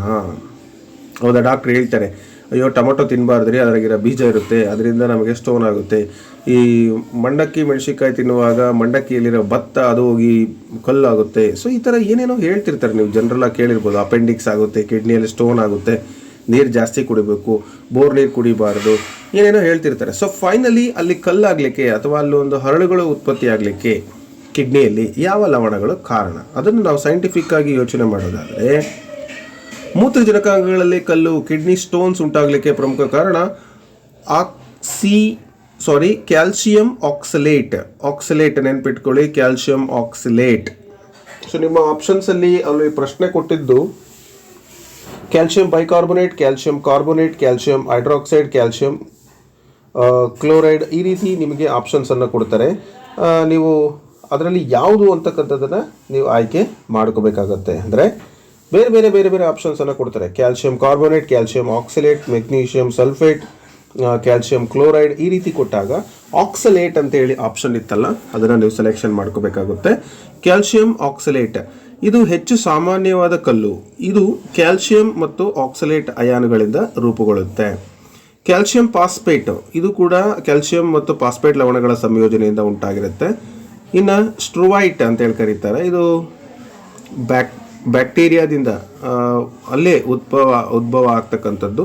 Speaker 1: ಹೌದಾ? ಡಾಕ್ಟ್ರ್ ಹೇಳ್ತಾರೆ, ಅಯ್ಯೋ, ಟೊಮೊಟೊ ತಿನ್ನಬಾರ್ದ್ರಿ ಅದರಾಗಿರೋ ಬೀಜ ಇರುತ್ತೆ, ಅದರಿಂದ ನಮಗೆ ಸ್ಟೋನ್ ಆಗುತ್ತೆ. ಈ ಮಂಡಕ್ಕಿ ಮೆಣಸಿಕಾಯಿ ತಿನ್ನುವಾಗ ಮಂಡಕ್ಕಿಯಲ್ಲಿರೋ ಭತ್ತ ಅದು ಹೋಗಿ ಕಲ್ಲಾಗುತ್ತೆ. ಸೊ ಈ ಥರ ಏನೇನೋ ಹೇಳ್ತಿರ್ತಾರೆ ನೀವು ಜನರಲ್ಲ ಕೇಳಿರ್ಬೋದು. ಅಪೆಂಡಿಕ್ಸ್ ಆಗುತ್ತೆ, ಕಿಡ್ನಿಯಲ್ಲಿ ಸ್ಟೋನ್ ಆಗುತ್ತೆ, ನೀರು ಜಾಸ್ತಿ ಕುಡಿಬೇಕು, ಬೋರ್ ನೀರು ಕುಡಿಬಾರ್ದು, ಏನೇನೋ ಹೇಳ್ತಿರ್ತಾರೆ. ಸೊ ಫೈನಲಿ ಅಲ್ಲಿ ಕಲ್ಲಾಗಲಿಕ್ಕೆ ಅಥವಾ ಅಲ್ಲಿ ಒಂದು ಹರಳುಗಳು ಉತ್ಪತ್ತಿ ಆಗಲಿಕ್ಕೆ ಕಿಡ್ನಿಯಲ್ಲಿ ಯಾವ ಲವಣಗಳು ಕಾರಣ? ಅದನ್ನು ನಾವು ಸೈಂಟಿಫಿಕ್ ಆಗಿ ಯೋಚನೆ ಮಾಡೋದಾದರೆ, ಮೂತ್ರಜನಕಾಂಗಗಳಲ್ಲಿ ಕಲ್ಲು, ಕಿಡ್ನಿ ಸ್ಟೋನ್ಸ್ ಉಂಟಾಗಲಿಕ್ಕೆ ಪ್ರಮುಖ ಕಾರಣ oxy sorry calcium oxalate oxalate ನೆನ್ಪಿಟ್ಕೊಳ್ಳಿ ಕ್ಯಾಲ್ಸಿಯಂ ಆಕ್ಸಲೇಟ್ ಸೊ ನಿಮ್ಮ ಆಪ್ಷನ್ಸಲ್ಲಿ ಅಲ್ಲಿ ಪ್ರಶ್ನೆ ಕೊಟ್ಟಿದ್ದು calcium bicarbonate calcium carbonate calcium hydroxide calcium chloride ಈ ರೀತಿ ನಿಮಗೆ ಆಪ್ಷನ್ಸನ್ನು ಕೊಡ್ತಾರೆ. ನೀವು ಅದರಲ್ಲಿ ಯಾವುದು ಅಂತಕ್ಕಂಥದ್ದನ್ನು ನೀವು ಆಯ್ಕೆ ಮಾಡ್ಕೋಬೇಕಾಗತ್ತೆ. ಅಂದರೆ ಬೇರೆ ಬೇರೆ ಬೇರೆ ಬೇರೆ ಆಪ್ಷನ್ಸನ್ನು ಕೊಡ್ತಾರೆ. Calcium carbonate calcium oxalate magnesium sulphate calcium chloride ಈ ರೀತಿ ಕೊಟ್ಟಾಗ ಆಕ್ಸಲೇಟ್ ಅಂತ ಹೇಳಿ ಆಪ್ಷನ್ ಇತ್ತಲ್ಲ, ಅದನ್ನು ನೀವು ಸೆಲೆಕ್ಷನ್ ಮಾಡ್ಕೋಬೇಕಾಗುತ್ತೆ. ಕ್ಯಾಲ್ಸಿಯಂ ಆಕ್ಸಲೇಟ್ ಇದು ಹೆಚ್ಚು ಸಾಮಾನ್ಯವಾದ ಕಲ್ಲು. ಇದು ಕ್ಯಾಲ್ಸಿಯಂ ಮತ್ತು ಆಕ್ಸಲೇಟ್ ಅಯಾನುಗಳಿಂದ ರೂಪುಗೊಳ್ಳುತ್ತೆ. ಕ್ಯಾಲ್ಸಿಯಂ ಪಾಸ್ಪೇಟ್ ಇದು ಕೂಡ ಕ್ಯಾಲ್ಸಿಯಂ ಮತ್ತು ಪಾಸ್ಪೇಟ್ ಲವಣಗಳ ಸಂಯೋಜನೆಯಿಂದ ಉಂಟಾಗಿರುತ್ತೆ. ಇನ್ನು ಸ್ಟ್ರುವೈಟ್ ಅಂತ ಹೇಳಿ ಕರೀತಾರೆ. ಇದು ಬ್ಯಾಕ್, ಬ್ಯಾಕ್ಟೀರಿಯಾದಿಂದ ಅಲ್ಲೇ ಉದ್ಭವ ಉದ್ಭವ ಆಗ್ತಕ್ಕಂಥದ್ದು.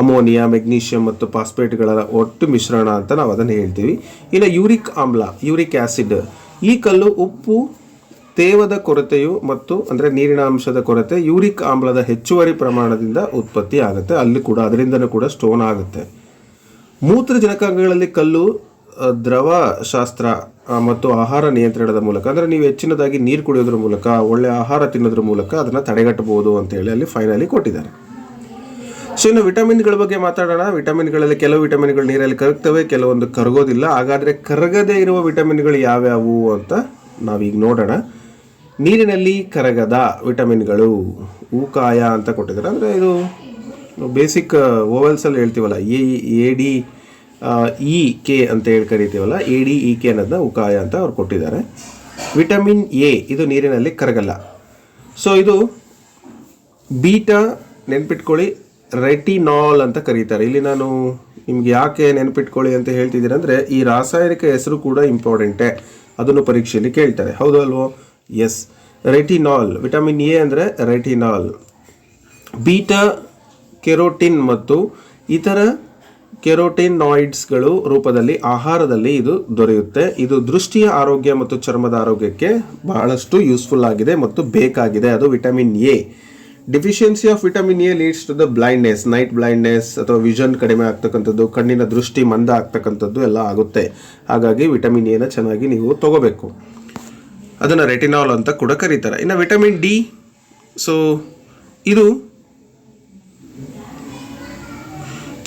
Speaker 1: ಅಮೋನಿಯಾ, ಮೆಗ್ನೀಷಿಯಂ ಮತ್ತು ಪಾಸ್ಪೇಟ್ಗಳ ಒಟ್ಟು ಮಿಶ್ರಣ ಅಂತ ನಾವು ಅದನ್ನು ಹೇಳ್ತೀವಿ. ಇನ್ನು ಯೂರಿಕ್ ಆಮ್ಲ, ಯೂರಿಕ್ ಆ್ಯಸಿಡ್ ಈ ಕಲ್ಲು ಉಪ್ಪು, ತೇವದ ಕೊರತೆಯು ಮತ್ತು ಅಂದರೆ ನೀರಿನ ಅಂಶದ ಕೊರತೆ ಯೂರಿಕ್ ಆಮ್ಲದ ಹೆಚ್ಚುವರಿ ಪ್ರಮಾಣದಿಂದ ಉತ್ಪತ್ತಿ ಆಗುತ್ತೆ. ಅಲ್ಲಿ ಕೂಡ, ಅದರಿಂದನೂ ಕೂಡ ಸ್ಟೋನ್ ಆಗುತ್ತೆ. ಮೂತ್ರಜನಕಾಂಗಗಳಲ್ಲಿ ಕಲ್ಲು ದ್ರವ ಶಾಸ್ತ್ರ ಮತ್ತು ಆಹಾರ ನಿಯಂತ್ರಣದ ಮೂಲಕ, ಅಂದರೆ ನೀವು ಹೆಚ್ಚಿನದಾಗಿ ನೀರು ಕುಡಿಯೋದ್ರ ಮೂಲಕ, ಒಳ್ಳೆ ಆಹಾರ ತಿನ್ನೋದ್ರ ಮೂಲಕ ಅದನ್ನು ತಡೆಗಟ್ಟಬಹುದು ಅಂತ ಹೇಳಿ ಅಲ್ಲಿ ಫೈನಲಿ ಕೊಟ್ಟಿದ್ದಾರೆ. ಸೊ ಇನ್ನು ವಿಟಮಿನ್ಗಳ ಬಗ್ಗೆ ಮಾತಾಡೋಣ. ವಿಟಮಿನ್ಗಳಲ್ಲಿ ಕೆಲವು ವಿಟಮಿನ್ಗಳು ನೀರಲ್ಲಿ ಕರಗ್ತವೆ, ಕೆಲವೊಂದು ಕರಗೋದಿಲ್ಲ. ಹಾಗಾದರೆ ಕರಗದೇ ಇರುವ ವಿಟಮಿನ್ಗಳು ಯಾವ್ಯಾವು ಅಂತ ನಾವೀಗ ನೋಡೋಣ. ನೀರಿನಲ್ಲಿ ಕರಗದ ವಿಟಮಿನ್ಗಳು ಊಕಾಯ ಅಂತ ಕೊಟ್ಟಿದ್ದಾರೆ. ಅಂದರೆ ಇದು ಬೇಸಿಕ್ ಓವಲ್ಸಲ್ಲಿ ಹೇಳ್ತೀವಲ್ಲ, A A, D E, K ಅಂತ ಹೇಳಿ ಕರಿತೀವಲ್ಲ, ಎ, ಡಿ, ಇ, ಕೆ ಅನ್ನೋದನ್ನ ಉಕಾಯ ಅಂತ ಅವ್ರು ಕೊಟ್ಟಿದ್ದಾರೆ. ವಿಟಮಿನ್ ಎ, ಇದು ನೀರಿನಲ್ಲಿ ಕರಗಲ್ಲ. ಸೊ ಇದು ಬೀಟಾ ನೆನ್ಪಿಟ್ಕೊಳ್ಳಿ, ರೆಟಿನಾಲ್ ಅಂತ ಕರೀತಾರೆ. ಇಲ್ಲಿ ನಾನು ನಿಮ್ಗೆ ಯಾಕೆ ನೆನ್ಪಿಟ್ಕೊಳ್ಳಿ ಅಂತ ಹೇಳ್ತಿದ್ದೀನಿ ಅಂದರೆ, ಈ ರಾಸಾಯನಿಕ ಹೆಸರು ಕೂಡ ಇಂಪಾರ್ಟೆಂಟೇ. ಅದನ್ನು ಪರೀಕ್ಷೆಯಲ್ಲಿ ಕೇಳ್ತಾರೆ. ಹೌದು ಅಲ್ವೋ? ಎಸ್ ರೆಟಿನಾಲ್, ವಿಟಮಿನ್ ಎ ಅಂದರೆ ರೆಟಿನಾಲ್. ಬೀಟಾ, ಕೆರೋಟಿನ್ ಮತ್ತು ಇತರ ಕೆರೋಟಿನಾಯ್ಡ್ಸ್ಗಳು ರೂಪದಲ್ಲಿ ಆಹಾರದಲ್ಲಿ ಇದು ದೊರೆಯುತ್ತೆ. ಇದು ದೃಷ್ಟಿಯ ಆರೋಗ್ಯ ಮತ್ತು ಚರ್ಮದ ಆರೋಗ್ಯಕ್ಕೆ ಬಹಳಷ್ಟು ಯೂಸ್ಫುಲ್ ಆಗಿದೆ ಮತ್ತು ಬೇಕಾಗಿದೆ. ಅದು vitamin A. Deficiency of vitamin A leads to the blindness, night blindness ಅಥವಾ ವಿಷನ್ ಕಡಿಮೆ ಆಗ್ತಕ್ಕಂಥದ್ದು, ಕಣ್ಣಿನ ದೃಷ್ಟಿ ಮಂದ ಆಗ್ತಕ್ಕಂಥದ್ದು ಎಲ್ಲ ಆಗುತ್ತೆ. ಹಾಗಾಗಿ ವಿಟಮಿನ್ ಎನ ಚೆನ್ನಾಗಿ ನೀವು ತಗೋಬೇಕು. ಅದನ್ನು ರೆಟಿನಾಲ್ ಅಂತ ಕೂಡ ಕರೀತಾರೆ. ಇನ್ನು ವಿಟಮಿನ್ ಡಿ, ಸೊ ಇದು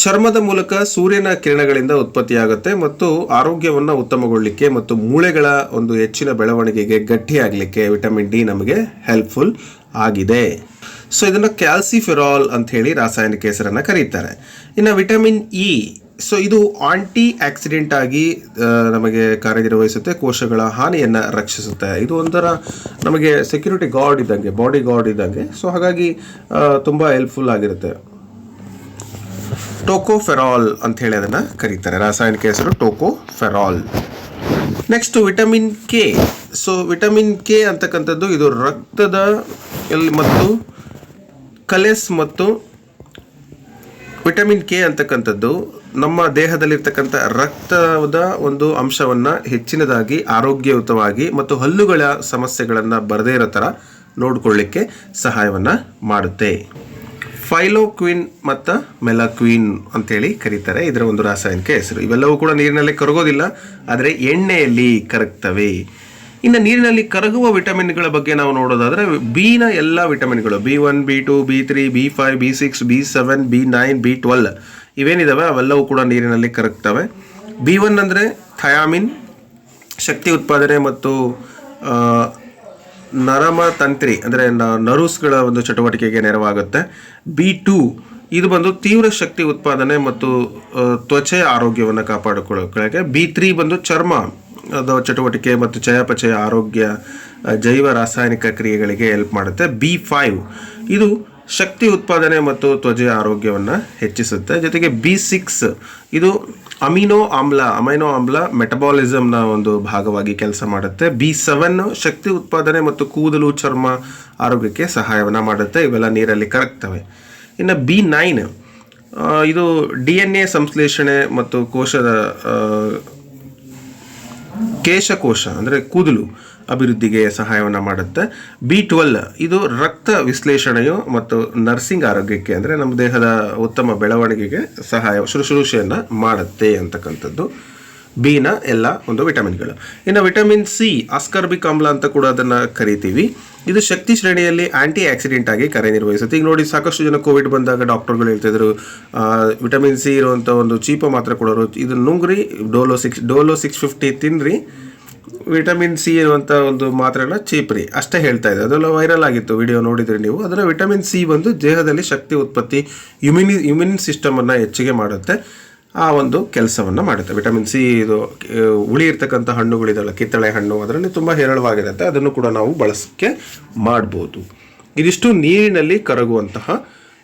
Speaker 1: ಚರ್ಮದ ಮೂಲಕ ಸೂರ್ಯನ ಕಿರಣಗಳಿಂದ ಉತ್ಪತ್ತಿಯಾಗುತ್ತೆ ಮತ್ತು ಆರೋಗ್ಯವನ್ನು ಉತ್ತಮಗೊಳ್ಳಲಿಕ್ಕೆ ಮತ್ತು ಮೂಳೆಗಳ ಒಂದು ಹೆಚ್ಚಿನ ಬೆಳವಣಿಗೆಗೆ ಗಟ್ಟಿಯಾಗಲಿಕ್ಕೆ ವಿಟಮಿನ್ ಡಿ ನಮಗೆ ಹೆಲ್ಪ್ಫುಲ್ ಆಗಿದೆ. ಸೊ, ಇದನ್ನು ಕ್ಯಾಲ್ಸಿಫೆರಾಲ್ ಅಂತ ಹೇಳಿ ರಾಸಾಯನಿಕ ಹೆಸರನ್ನು ಕರೀತಾರೆ. ಇನ್ನು ವಿಟಮಿನ್ ಇ, ಸೊ, ಇದು ಆಂಟಿ ಆಕ್ಸಿಡೆಂಟ್ ಆಗಿ ನಮಗೆ ಕಾರ್ಯನಿರ್ವಹಿಸುತ್ತೆ, ಕೋಶಗಳ ಹಾನಿಯನ್ನು ರಕ್ಷಿಸುತ್ತೆ. ಇದು ಒಂಥರ ನಮಗೆ ಸೆಕ್ಯೂರಿಟಿ ಗಾರ್ಡ್ ಇದ್ದಂಗೆ ಬಾಡಿ ಗಾರ್ಡ್ ಇದ್ದಂಗೆ. ಸೊ, ಹಾಗಾಗಿ ತುಂಬ ಹೆಲ್ಪ್ಫುಲ್ ಆಗಿರುತ್ತೆ. ಟೋಕೋಫೆರಾಲ್ ಅಂತ ಹೇಳಿ ಅದನ್ನು ಕರೀತಾರೆ. ರಾಸಾಯನಿಕ ಹೆಸರು tocopherol. Next vitamin K so vitamin K ಅಂತಕ್ಕಂಥದ್ದು ಇದು ರಕ್ತದ ಮತ್ತು ಕಲೆಸ್ ಮತ್ತು ವಿಟಮಿನ್ ಕೆ ಅಂತಕ್ಕಂಥದ್ದು ನಮ್ಮ ದೇಹದಲ್ಲಿರ್ತಕ್ಕಂಥ ರಕ್ತದ ಒಂದು ಅಂಶವನ್ನು ಹೆಚ್ಚಿನದಾಗಿ, ಆರೋಗ್ಯಯುತವಾಗಿ ಮತ್ತು ಹಲ್ಲುಗಳ ಸಮಸ್ಯೆಗಳನ್ನು ಬರದೇ ಇರೋ ಥರ ನೋಡಿಕೊಳ್ಳಿಕ್ಕೆ ಸಹಾಯವನ್ನು ಮಾಡುತ್ತೆ. ಫೈಲೋಕ್ವಿನ್ ಮತ್ತು ಮೆಲಾಕ್ವಿನ್ ಅಂತೇಳಿ ಕರೀತಾರೆ. ಇದರ ಒಂದು ರಾಸಾಯನಿಕ ಹೆಸರು. ಇವೆಲ್ಲವೂ ಕೂಡ ನೀರಿನಲ್ಲಿ ಕರಗೋದಿಲ್ಲ, ಆದರೆ ಎಣ್ಣೆಯಲ್ಲಿ ಕರಗ್ತವೆ. ಇನ್ನು ನೀರಿನಲ್ಲಿ ಕರಗುವ ವಿಟಮಿನ್ಗಳ ಬಗ್ಗೆ ನಾವು ನೋಡೋದಾದರೆ ಬಿನ ಎಲ್ಲ ವಿಟಮಿನ್ಗಳು B one B two B three B five B six B seven B nine B twelve ಇವೇನಿದಾವೆ? ಅವೆಲ್ಲವೂ ಕೂಡ ನೀರಿನಲ್ಲಿ ಕರಗ್ತವೆ. ಬಿ ಒನ್ ಅಂದರೆ ಥಯಾಮಿನ್, ಶಕ್ತಿ ಉತ್ಪಾದನೆ ಮತ್ತು ನರಮ ತಂತ್ರಿ, ಅಂದರೆ ನರ್ವ್ಸ್ಗಳ ಒಂದು ಚಟುವಟಿಕೆಗೆ ನೆರವಾಗುತ್ತೆ. ಬಿ ಟೂ, ಇದು ಬಂದು ತೀವ್ರ ಶಕ್ತಿ ಉತ್ಪಾದನೆ ಮತ್ತು ತ್ವಚೆಯ ಆರೋಗ್ಯವನ್ನು ಕಾಪಾಡಿಕೊಳ್ಳೋಕೆ ಬಿ ತ್ರೀ ಬಂದು ಚರ್ಮ, ಅದು ಚಟುವಟಿಕೆ ಮತ್ತು ಚಯಾಪಚಯ ಆರೋಗ್ಯ ಜೈವ ರಾಸಾಯನಿಕ ಕ್ರಿಯೆಗಳಿಗೆ ಹೆಲ್ಪ್ ಮಾಡುತ್ತೆ. ಬಿ ಫೈವ್, ಇದು ಶಕ್ತಿ ಉತ್ಪಾದನೆ ಮತ್ತು ತ್ವಚೆಯ ಆರೋಗ್ಯವನ್ನು ಹೆಚ್ಚಿಸುತ್ತೆ. ಜೊತೆಗೆ ಬಿ ಸಿಕ್ಸ್, ಇದು ಅಮಿನೋ ಆಮ್ಲ, ಅಮೈನೋ ಆಮ್ಲ ಮೆಟಬಾಲಿಸಮ್ನ ಒಂದು ಭಾಗವಾಗಿ ಕೆಲಸ ಮಾಡುತ್ತೆ. ಬಿ ಸೆವೆನ್ ಶಕ್ತಿ ಉತ್ಪಾದನೆ ಮತ್ತು ಕೂದಲು, ಚರ್ಮ ಆರೋಗ್ಯಕ್ಕೆ ಸಹಾಯವನ್ನು ಮಾಡುತ್ತೆ. ಇವೆಲ್ಲ ನೀರಲ್ಲಿ ಕರಗ್ತವೆ. ಇನ್ನು ಬಿ ನೈನ್ ಇದು ಡಿ ಎನ್ ಎ ಸಂಶ್ಲೇಷಣೆ ಮತ್ತು ಕೋಶದ ಕೇಶಕೋಶ, ಅಂದರೆ ಕೂದಲು. ಅಭಿವೃದ್ಧಿಗೆ ಸಹಾಯವನ್ನು ಮಾಡುತ್ತೆ. ಬಿ ಟ್ವೆಲ್ ಇದು ರಕ್ತ ವಿಶ್ಲೇಷಣೆಯು ಮತ್ತು ನರ್ಸಿಂಗ್ ಆರೋಗ್ಯಕ್ಕೆ ಅಂದರೆ ನಮ್ಮ ದೇಹದ ಉತ್ತಮ ಬೆಳವಣಿಗೆಗೆ ಸಹಾಯ, ಶುಶ್ರೂಷೆಯನ್ನು ಮಾಡುತ್ತೆ ಅಂತಕ್ಕಂಥದ್ದು. ಬಿನ ಎಲ್ಲ ಒಂದು ವಿಟಮಿನ್ಗಳು. ಇನ್ನು ವಿಟಮಿನ್ ಸಿ ಆಸ್ಕರ್ಬಿಕ್ ಆಮ್ಲ ಅಂತ ಕೂಡ ಅದನ್ನು ಕರಿತೀವಿ. ಇದು ಶಕ್ತಿ ಶ್ರೇಣಿಯಲ್ಲಿ ಆ್ಯಂಟಿ ಆಕ್ಸಿಡೆಂಟ್ ಆಗಿ ಕಾರ್ಯನಿರ್ವಹಿಸುತ್ತೆ. ಈಗ ನೋಡಿ, ಸಾಕಷ್ಟು ಜನ ಕೋವಿಡ್ ಬಂದಾಗ ಡಾಕ್ಟರ್ಗಳು ಹೇಳ್ತಿದ್ರು ವಿಟಮಿನ್ ಸಿ ಇರುವಂಥ ಒಂದು ಚೀಪ ಮಾತ್ರ ಕೊಡೋರು, ಇದು ನುಂಗ್ರಿ, Dolo six Dolo six fifty ತಿನ್ನಿರಿ ವಿಟಮಿನ್ ಸಿ ಇರುವಂಥ ಒಂದು ಮಾತ್ರೆನ ಚೀಪ್ರಿ. ಅಷ್ಟೇ ಹೇಳ್ತಾ ಇದೆ ಅದೆಲ್ಲ ವೈರಲ್ ಆಗಿತ್ತು ವಿಡಿಯೋ ನೋಡಿದರೆ ನೀವು. ಅದರ ವಿಟಮಿನ್ ಸಿ ಬಂದು ದೇಹದಲ್ಲಿ ಶಕ್ತಿ ಉತ್ಪತ್ತಿ ಇಮ್ಯುನಿ ಇಮ್ಯುನ್ ಸಿಸ್ಟಮನ್ನು ಹೆಚ್ಚಿಗೆ ಮಾಡುತ್ತೆ. ಆ ಒಂದು ಕೆಲಸವನ್ನು ಮಾಡುತ್ತೆ. ವಿಟಮಿನ್ ಸಿ ಇದು ಉಳಿ ಇರ್ತಕ್ಕಂಥ ಹಣ್ಣುಗಳಿದಲ್ಲ ಕಿತ್ತಳೆ ಹಣ್ಣು, ಅದರಲ್ಲಿ ತುಂಬ ಹೇರಳವಾಗಿರುತ್ತೆ. ಅದನ್ನು ಕೂಡ ನಾವು ಬಳಸಕ್ಕೆ ಮಾಡ್ಬೋದು. ಇದಿಷ್ಟು ನೀರಿನಲ್ಲಿ ಕರಗುವಂತಹ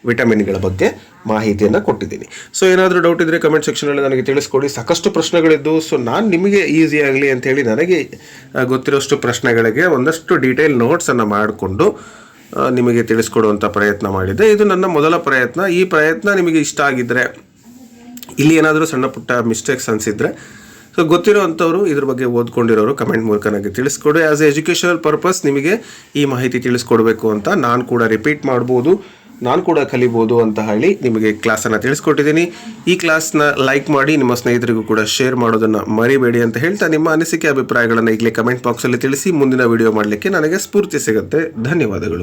Speaker 1: ವಿಟಮಿನ್ಗಳ ಬಗ್ಗೆ ಮಾಹಿತಿಯನ್ನು ಕೊಟ್ಟಿದ್ದೀನಿ. ಸೊ ಏನಾದರೂ ಡೌಟ್ ಇದ್ದರೆ ಕಮೆಂಟ್ ಸೆಕ್ಷನಲ್ಲಿ ನನಗೆ ತಿಳಿಸ್ಕೊಡಿ. ಸಾಕಷ್ಟು ಪ್ರಶ್ನೆಗಳಿದ್ದು ಸೊ ನಾನು ನಿಮಗೆ ಈಸಿ ಆಗಲಿ ಅಂಥೇಳಿ ನನಗೆ ಗೊತ್ತಿರೋಷ್ಟು ಪ್ರಶ್ನೆಗಳಿಗೆ ಒಂದಷ್ಟು ಡೀಟೇಲ್ ನೋಟ್ಸನ್ನು ಮಾಡಿಕೊಂಡು ನಿಮಗೆ ತಿಳಿಸ್ಕೊಡುವಂಥ ಪ್ರಯತ್ನ ಮಾಡಿದ್ದೆ ಇದು ನನ್ನ ಮೊದಲ ಪ್ರಯತ್ನ. ಈ ಪ್ರಯತ್ನ ನಿಮಗೆ ಇಷ್ಟ ಆಗಿದ್ದರೆ ಇಲ್ಲಿ ಏನಾದರೂ ಸಣ್ಣ ಪುಟ್ಟ ಮಿಸ್ಟೇಕ್ಸ್ ಅನಿಸಿದರೆ ಸೊ ಗೊತ್ತಿರೋ ಅಂಥವ್ರು ಇದ್ರ ಬಗ್ಗೆ ಓದ್ಕೊಂಡಿರೋರು ಕಮೆಂಟ್ ಮೂಲಕ ನನಗೆ ತಿಳಿಸ್ಕೊಡಿ. ಆ್ಯಸ್ ಎ ಎಜುಕೇಷನಲ್ ಪರ್ಪಸ್ ನಿಮಗೆ ಈ ಮಾಹಿತಿ ತಿಳಿಸ್ಕೊಡ್ಬೇಕು ಅಂತ ನಾನು ಕೂಡ ರಿಪೀಟ್ ಮಾಡ್ಬೋದು. ನಾನು ಕೂಡ ಕಲಿಬೋದು ಅಂತ ಹೇಳಿ ನಿಮಗೆ ಕ್ಲಾಸನ್ನು ತಿಳಿಸ್ಕೊಟ್ಟಿದ್ದೀನಿ. ಈ ಕ್ಲಾಸ್ನ ಲೈಕ್ ಮಾಡಿ, ನಿಮ್ಮ ಸ್ನೇಹಿತರಿಗೂ ಕೂಡ ಶೇರ್ ಮಾಡೋದನ್ನು ಮರಿಬೇಡಿ ಅಂತ ಹೇಳ್ತಾ ನಿಮ್ಮ ಅನಿಸಿಕೆ, ಅಭಿಪ್ರಾಯಗಳನ್ನು ಇಲ್ಲಿ ಕಮೆಂಟ್ ಬಾಕ್ಸಲ್ಲಿ ತಿಳಿಸಿ, ಮುಂದಿನ ವಿಡಿಯೋ ಮಾಡಲಿಕ್ಕೆ ನನಗೆ ಸ್ಫೂರ್ತಿ ಸಿಗುತ್ತೆ. ಧನ್ಯವಾದಗಳು.